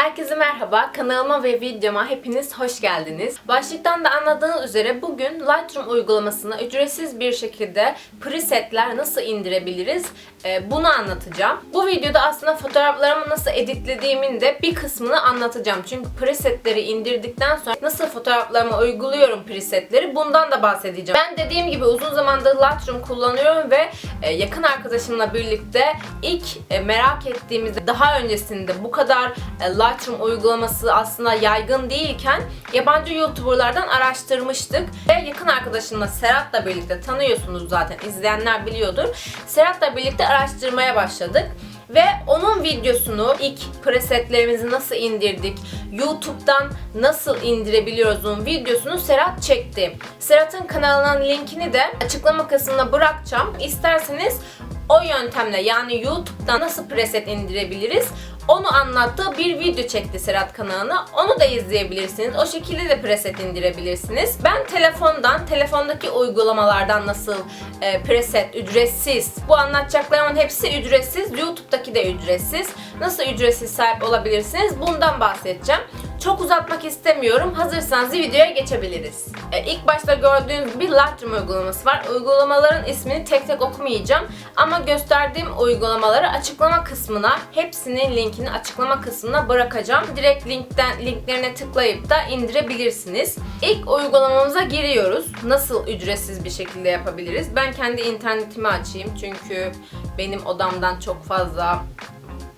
Herkese merhaba. Kanalıma ve videoma hepiniz hoş geldiniz. Başlıktan da anladığınız üzere bugün Lightroom uygulamasına ücretsiz bir şekilde presetler nasıl indirebiliriz e, bunu anlatacağım. Bu videoda aslında fotoğraflarımı nasıl editlediğimin de bir kısmını anlatacağım. Çünkü presetleri indirdikten sonra nasıl fotoğraflarıma uyguluyorum presetleri bundan da bahsedeceğim. Ben dediğim gibi uzun zamandır Lightroom kullanıyorum ve e, yakın arkadaşımla birlikte ilk e, merak ettiğimizde daha öncesinde bu kadar e, Lightroom uygulaması aslında yaygın değilken yabancı YouTuber'lardan araştırmıştık ve yakın arkadaşımla Serhat'la birlikte tanıyorsunuz zaten izleyenler biliyordur. Serhat'la birlikte araştırmaya başladık. Ve onun videosunu ilk presetlerimizi nasıl indirdik, YouTube'dan nasıl indirebiliyoruzun videosunu Serhat çekti. Serhat'ın kanalının linkini de açıklama kısmına bırakacağım. İsterseniz o yöntemle yani YouTube'dan nasıl preset indirebiliriz onu anlattığı bir video çekti Serhat kanalına. Onu da izleyebilirsiniz. O şekilde de preset indirebilirsiniz. Ben telefondan, telefondaki uygulamalardan nasıl e, preset ücretsiz. Bu anlatacaklarımın hepsi ücretsiz. YouTube'daki de ücretsiz. Nasıl ücretsiz sahip olabilirsiniz? Bundan bahsedeceğim. Çok uzatmak istemiyorum. Hazırsanız videoya geçebiliriz. E, ilk başta gördüğünüz gibi Lightroom uygulaması var. Uygulamaların ismini tek tek okumayacağım. Ama gösterdiğim uygulamaları açıklama kısmına, hepsinin linkini açıklama kısmına bırakacağım. Direkt linkten linklerine tıklayıp da indirebilirsiniz. İlk uygulamamıza giriyoruz. Nasıl ücretsiz bir şekilde yapabiliriz? Ben kendi internetimi açayım çünkü benim odamdan çok fazla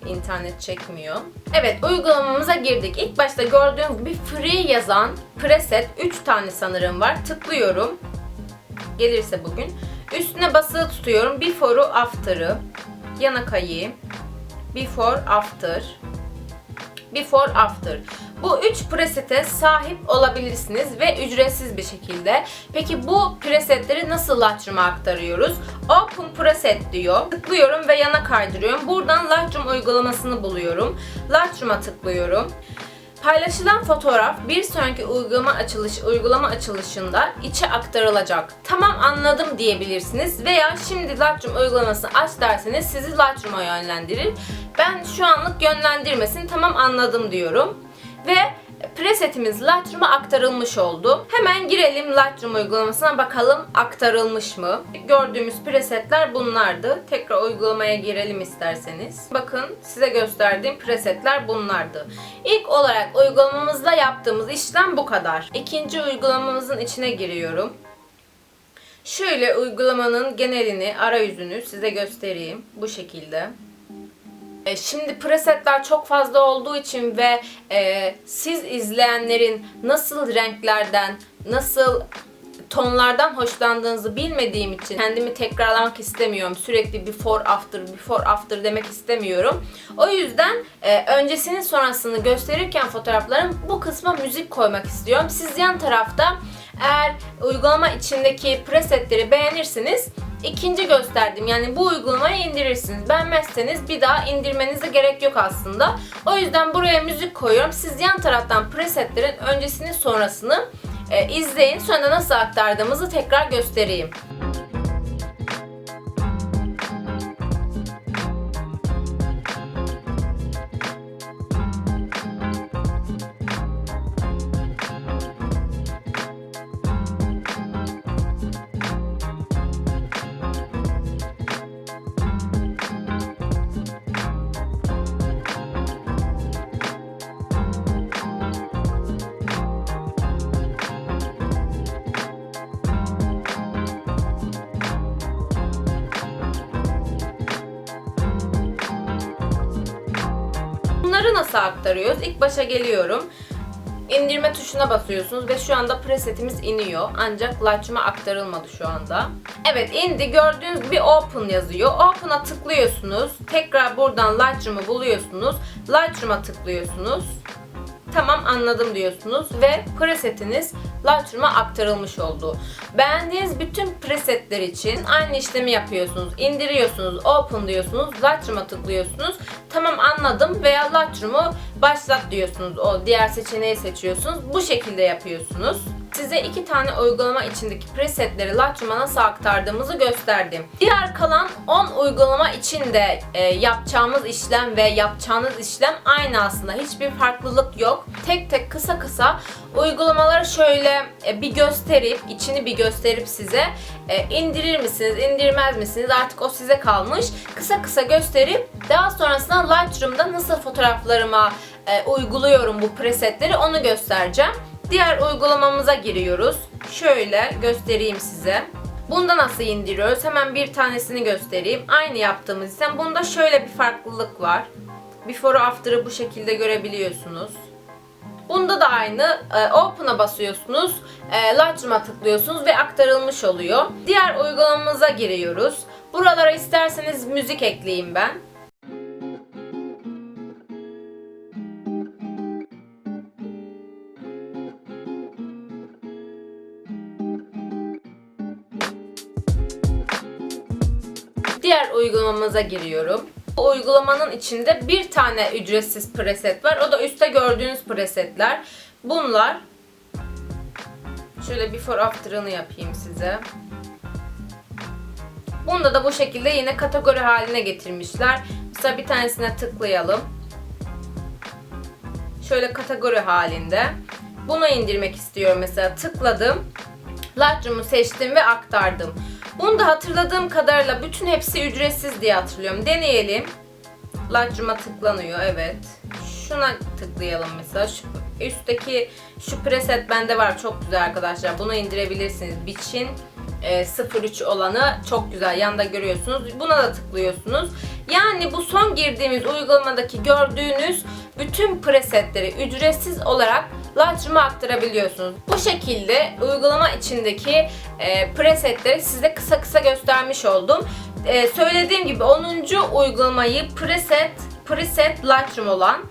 internet çekmiyor. Evet uygulamamıza girdik. İlk başta gördüğünüz gibi free yazan preset 3 tane sanırım var. Tıklıyorum. Gelirse bugün. Üstüne basılı tutuyorum. Before'u after'ı. Yana kayayım. Before after. Before after. Bu üç presete sahip olabilirsiniz ve ücretsiz bir şekilde. Peki bu presetleri nasıl Lightroom'a aktarıyoruz? Open preset diyor. Tıklıyorum ve yana kaydırıyorum. Buradan Lightroom uygulamasını buluyorum. Lightroom'a tıklıyorum. Paylaşılan fotoğraf bir sonraki uygulama açılış uygulama açılışında içe aktarılacak. Tamam anladım diyebilirsiniz veya şimdi Lightroom uygulamasını aç derseniz sizi Lightroom'a yönlendirir. Ben şu anlık yönlendirmesin tamam anladım diyorum. Ve presetimiz Lightroom'a aktarılmış oldu. Hemen girelim Lightroom uygulamasına bakalım aktarılmış mı? Gördüğümüz presetler bunlardı. Tekrar uygulamaya girelim isterseniz. Bakın size gösterdiğim presetler bunlardı. İlk olarak uygulamamızda yaptığımız işlem bu kadar. İkinci uygulamamızın içine giriyorum. Şöyle uygulamanın genelini, arayüzünü size göstereyim. Bu şekilde. E, Şimdi presetler çok fazla olduğu için ve e, siz izleyenlerin nasıl renklerden, nasıl tonlardan hoşlandığınızı bilmediğim için kendimi tekrarlamak istemiyorum. Sürekli before after, before after demek istemiyorum. O yüzden e, öncesini sonrasını gösterirken fotoğrafların bu kısma müzik koymak istiyorum. Siz yan tarafta eğer uygulama içindeki presetleri beğenirsiniz ikinci gösterdim. Yani bu uygulamayı indirirsiniz. Beğenmezseniz bir daha indirmenize gerek yok aslında. O yüzden buraya müzik koyuyorum. Siz yan taraftan presetlerin öncesini sonrasını e, izleyin. Sonra nasıl aktardığımızı tekrar göstereyim. Nasıl aktarıyoruz? İlk başa geliyorum. İndirme tuşuna basıyorsunuz ve şu anda presetimiz iniyor. Ancak Lightroom'a aktarılmadı şu anda. Evet indi. Gördüğünüz gibi Open yazıyor. Open'a tıklıyorsunuz. Tekrar buradan Lightroom'u buluyorsunuz. Lightroom'a tıklıyorsunuz. Tamam anladım diyorsunuz ve presetiniz Lightroom'a aktarılmış oldu. Beğendiğiniz bütün presetler için aynı işlemi yapıyorsunuz. İndiriyorsunuz, open diyorsunuz, Lightroom'a tıklıyorsunuz. Tamam anladım veya Lightroom'u başlat diyorsunuz. O diğer seçeneği seçiyorsunuz. Bu şekilde yapıyorsunuz. Size iki tane uygulama içindeki presetleri Lightroom'a nasıl aktardığımızı gösterdim. Diğer kalan 10 uygulama içinde e, yapacağımız işlem ve yapacağınız işlem aynı aslında. Hiçbir farklılık yok. Tek tek kısa kısa uygulamaları şöyle e, bir gösterip, içini bir gösterip size e, indirir misiniz, indirmez misiniz artık o size kalmış. Kısa kısa gösterip daha sonrasında Lightroom'da nasıl fotoğraflarıma e, uyguluyorum bu presetleri onu göstereceğim. Diğer uygulamamıza giriyoruz. Şöyle göstereyim size. Bunda nasıl indiriyoruz? Hemen bir tanesini göstereyim. Aynı yaptığımız ise bunda şöyle bir farklılık var. Before after'ı bu şekilde görebiliyorsunuz. Bunda da aynı. E, Open'a basıyorsunuz. E, Lightroom'a tıklıyorsunuz ve aktarılmış oluyor. Diğer uygulamamıza giriyoruz. Buralara isterseniz müzik ekleyeyim ben. Diğer uygulamamıza giriyorum. Bu uygulamanın içinde bir tane ücretsiz preset var. O da üstte gördüğünüz presetler. Bunlar şöyle before after'ını yapayım size. Bunda da bu şekilde yine kategori haline getirmişler. Mesela bir tanesine tıklayalım. Şöyle kategori halinde. Bunu indirmek istiyorum mesela. Tıkladım. Lightroom'u seçtim ve aktardım. Bunu da hatırladığım kadarıyla bütün hepsi ücretsiz diye hatırlıyorum. Deneyelim. Lightroom'a tıklanıyor evet. Şuna tıklayalım mesela. Şu üstteki şu preset bende var çok güzel arkadaşlar. Bunu indirebilirsiniz. Biçin e, 03 olanı çok güzel. Yanda görüyorsunuz. Buna da tıklıyorsunuz. Yani bu son girdiğimiz uygulamadaki gördüğünüz bütün presetleri ücretsiz olarak Lightroom'a aktarabiliyorsunuz. Bu şekilde uygulama içindeki e, presetleri size kısa kısa göstermiş oldum. E, söylediğim gibi 10. uygulamayı preset preset Lightroom olan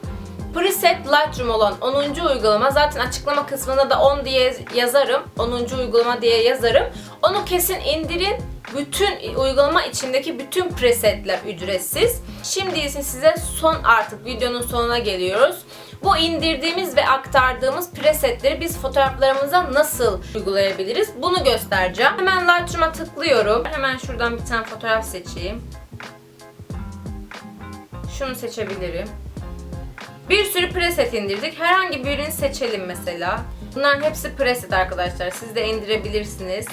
Preset Lightroom olan 10. uygulama zaten açıklama kısmında da 10 diye yazarım. 10. uygulama diye yazarım. Onu kesin indirin. Bütün uygulama içindeki bütün presetler ücretsiz. Şimdi ise size son artık videonun sonuna geliyoruz. Bu indirdiğimiz ve aktardığımız presetleri biz fotoğraflarımıza nasıl uygulayabiliriz? Bunu göstereceğim. Hemen Lightroom'a tıklıyorum. Hemen şuradan bir tane fotoğraf seçeyim. Şunu seçebilirim. Bir sürü preset indirdik. Herhangi birini seçelim mesela. Bunların hepsi preset arkadaşlar. Siz de indirebilirsiniz.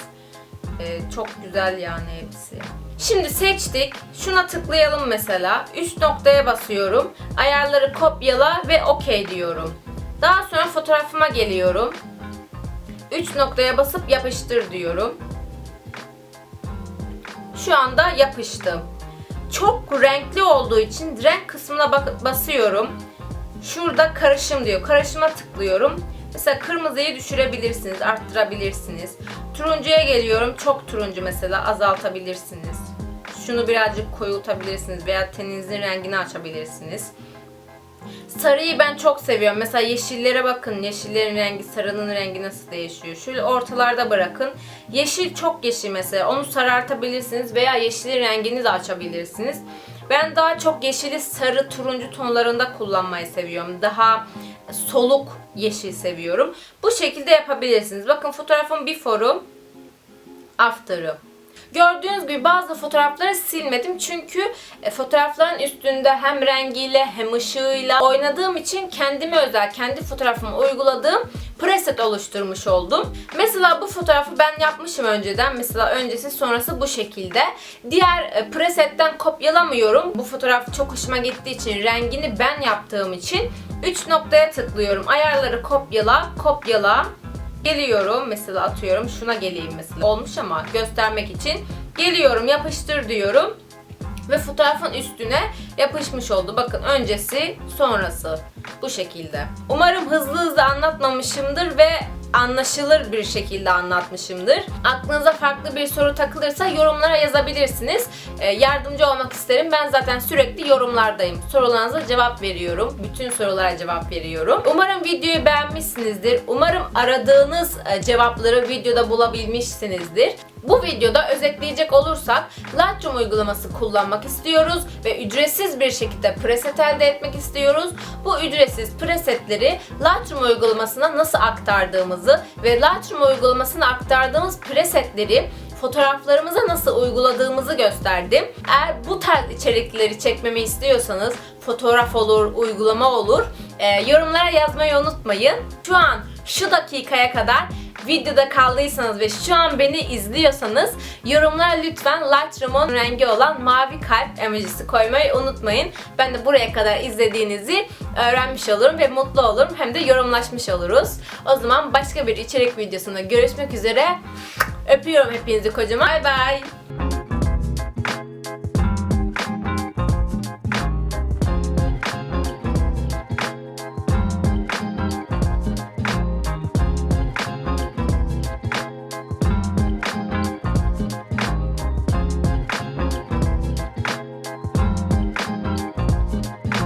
Ee, çok güzel yani hepsi. Şimdi seçtik. Şuna tıklayalım mesela. Üst noktaya basıyorum. Ayarları kopyala ve OK diyorum. Daha sonra fotoğrafıma geliyorum. 3 noktaya basıp yapıştır diyorum. Şu anda yapıştım. Çok renkli olduğu için renk kısmına basıyorum. Şurada karışım diyor. Karışıma tıklıyorum. Mesela kırmızıyı düşürebilirsiniz, arttırabilirsiniz. Turuncuya geliyorum. Çok turuncu mesela azaltabilirsiniz. Şunu birazcık koyultabilirsiniz veya teninizin rengini açabilirsiniz. Sarıyı ben çok seviyorum. Mesela yeşillere bakın. Yeşillerin rengi, sarının rengi nasıl değişiyor. Şöyle ortalarda bırakın. Yeşil çok yeşil mesela. Onu sarartabilirsiniz veya yeşilin rengini de açabilirsiniz. Ben daha çok yeşili sarı, turuncu tonlarında kullanmayı seviyorum. Daha soluk yeşil seviyorum. Bu şekilde yapabilirsiniz. Bakın fotoğrafın before'u, after'ı. Gördüğünüz gibi bazı fotoğrafları silmedim çünkü e, fotoğrafların üstünde hem rengiyle hem ışığıyla oynadığım için kendime özel, kendi fotoğrafıma uyguladığım preset oluşturmuş oldum. Mesela bu fotoğrafı ben yapmışım önceden. Mesela öncesi sonrası bu şekilde. Diğer e, presetten kopyalamıyorum. Bu fotoğraf çok hoşuma gittiği için, rengini ben yaptığım için 3 noktaya tıklıyorum. Ayarları kopyala, kopyala. Geliyorum mesela atıyorum şuna geleyim mesela. Olmuş ama göstermek için. Geliyorum yapıştır diyorum. Ve fotoğrafın üstüne yapışmış oldu. Bakın öncesi sonrası. Bu şekilde. Umarım hızlı hızlı anlatmamışımdır ve anlaşılır bir şekilde anlatmışımdır. Aklınıza farklı bir soru takılırsa yorumlara yazabilirsiniz. Ee, yardımcı olmak isterim. Ben zaten sürekli yorumlardayım. Sorularınıza cevap veriyorum. Bütün sorulara cevap veriyorum. Umarım videoyu beğenmişsinizdir. Umarım aradığınız e, cevapları videoda bulabilmişsinizdir. Bu videoda özetleyecek olursak Lightroom uygulaması kullanmak istiyoruz ve ücretsiz bir şekilde preset elde etmek istiyoruz. Bu ücretsiz presetleri Lightroom uygulamasına nasıl aktardığımızı ve Lightroom uygulamasına aktardığımız presetleri fotoğraflarımıza nasıl uyguladığımızı gösterdim. Eğer bu tarz içerikleri çekmemi istiyorsanız fotoğraf olur, uygulama olur. e, yorumlara yazmayı unutmayın. Şu an şu dakikaya kadar videoda kaldıysanız ve şu an beni izliyorsanız yorumlara lütfen Lightroom'un rengi olan mavi kalp emojisi koymayı unutmayın. Ben de buraya kadar izlediğinizi öğrenmiş olurum ve mutlu olurum. Hem de yorumlaşmış oluruz. O zaman başka bir içerik videosunda görüşmek üzere. Öpüyorum hepinizi kocaman. Bay bay.